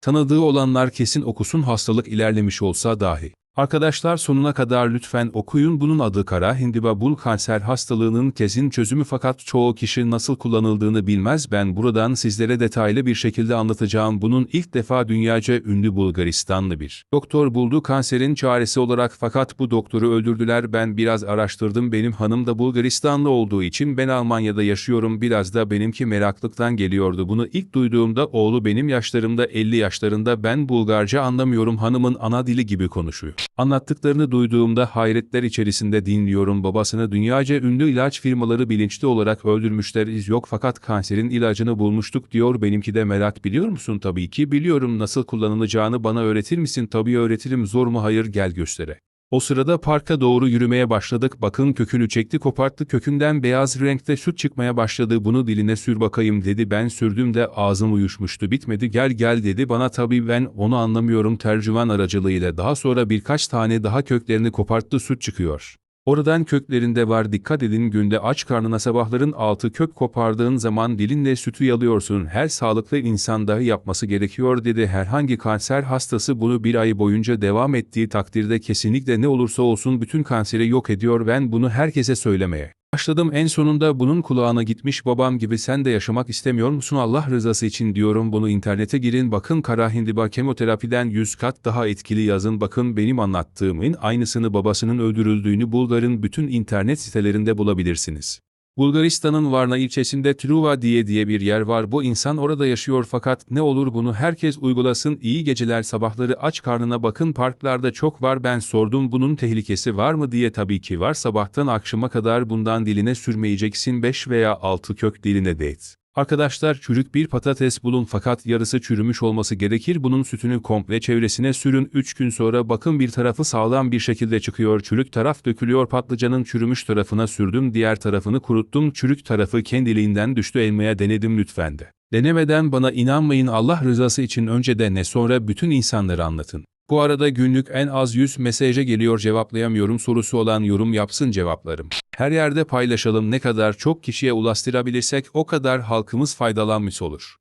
Tanıdığı olanlar kesin okusun hastalık ilerlemiş olsa dahi. Arkadaşlar sonuna kadar lütfen okuyun. Bunun adı kara hindiba bul. Kanser hastalığının kesin çözümü fakat çoğu kişi nasıl kullanıldığını bilmez. Ben buradan sizlere detaylı bir şekilde anlatacağım. Bunun ilk defa dünyaca ünlü Bulgaristanlı bir doktor buldu. Kanserin çaresi olarak fakat bu doktoru öldürdüler. Ben biraz araştırdım. Benim hanım da Bulgaristanlı olduğu için ben Almanya'da yaşıyorum. Biraz da benimki meraklıktan geliyordu. Bunu ilk duyduğumda oğlu benim yaşlarımda 50 yaşlarında. Ben Bulgarca anlamıyorum. Hanımın ana dili gibi konuşuyor. Anlattıklarını duyduğumda hayretler içerisinde dinliyorum babasını. Dünyaca ünlü ilaç firmaları bilinçli olarak öldürmüşler. İz yok fakat kanserin ilacını bulmuştuk diyor. Benimki de merak biliyor musun? Tabii ki biliyorum. Nasıl kullanılacağını bana öğretir misin? Tabii öğretirim. Zor mu? Hayır gel göstere. O sırada parka doğru yürümeye başladık bakın kökünü çekti koparttı kökünden beyaz renkte süt çıkmaya başladı bunu diline sür bakayım dedi ben sürdüm de ağzım uyuşmuştu bitmedi gel gel dedi bana tabii ben onu anlamıyorum tercüman aracılığıyla daha sonra birkaç tane daha köklerini koparttı süt çıkıyor. Oradan köklerinde var dikkat edin günde aç karnına sabahların altı kök kopardığın zaman dilinle sütü yalıyorsun her sağlıklı insan dahi yapması gerekiyor dedi herhangi kanser hastası bunu bir ay boyunca devam ettiği takdirde kesinlikle ne olursa olsun bütün kanseri yok ediyor ben bunu herkese söylemeye. Başladım en sonunda bunun kulağına gitmiş babam gibi sen de yaşamak istemiyor musun Allah rızası için diyorum bunu internete girin bakın kara hindiba kemoterapiden 100 kat daha etkili yazın bakın benim anlattığımın aynısını babasının öldürüldüğünü Bulgar'ın bütün internet sitelerinde bulabilirsiniz. Bulgaristan'ın Varna ilçesinde Truva diye diye bir yer var. Bu insan orada yaşıyor fakat ne olur bunu herkes uygulasın. İyi geceler sabahları aç karnına bakın parklarda çok var. Ben sordum bunun tehlikesi var mı diye tabii ki var. Sabahtan akşama kadar bundan diline sürmeyeceksin 5 veya 6 kök diline değt. Arkadaşlar çürük bir patates bulun fakat yarısı çürümüş olması gerekir. Bunun sütünü komple çevresine sürün. 3 gün sonra bakın bir tarafı sağlam bir şekilde çıkıyor. Çürük taraf dökülüyor. Patlıcanın çürümüş tarafına sürdüm. Diğer tarafını kuruttum. Çürük tarafı kendiliğinden düştü elmaya denedim lütfen de. Denemeden bana inanmayın Allah rızası için önce de ne sonra bütün insanları anlatın. Bu arada günlük en az 100 mesaja geliyor cevaplayamıyorum sorusu olan yorum yapsın cevaplarım. Her yerde paylaşalım ne kadar çok kişiye ulaştırabilirsek o kadar halkımız faydalanmış olur.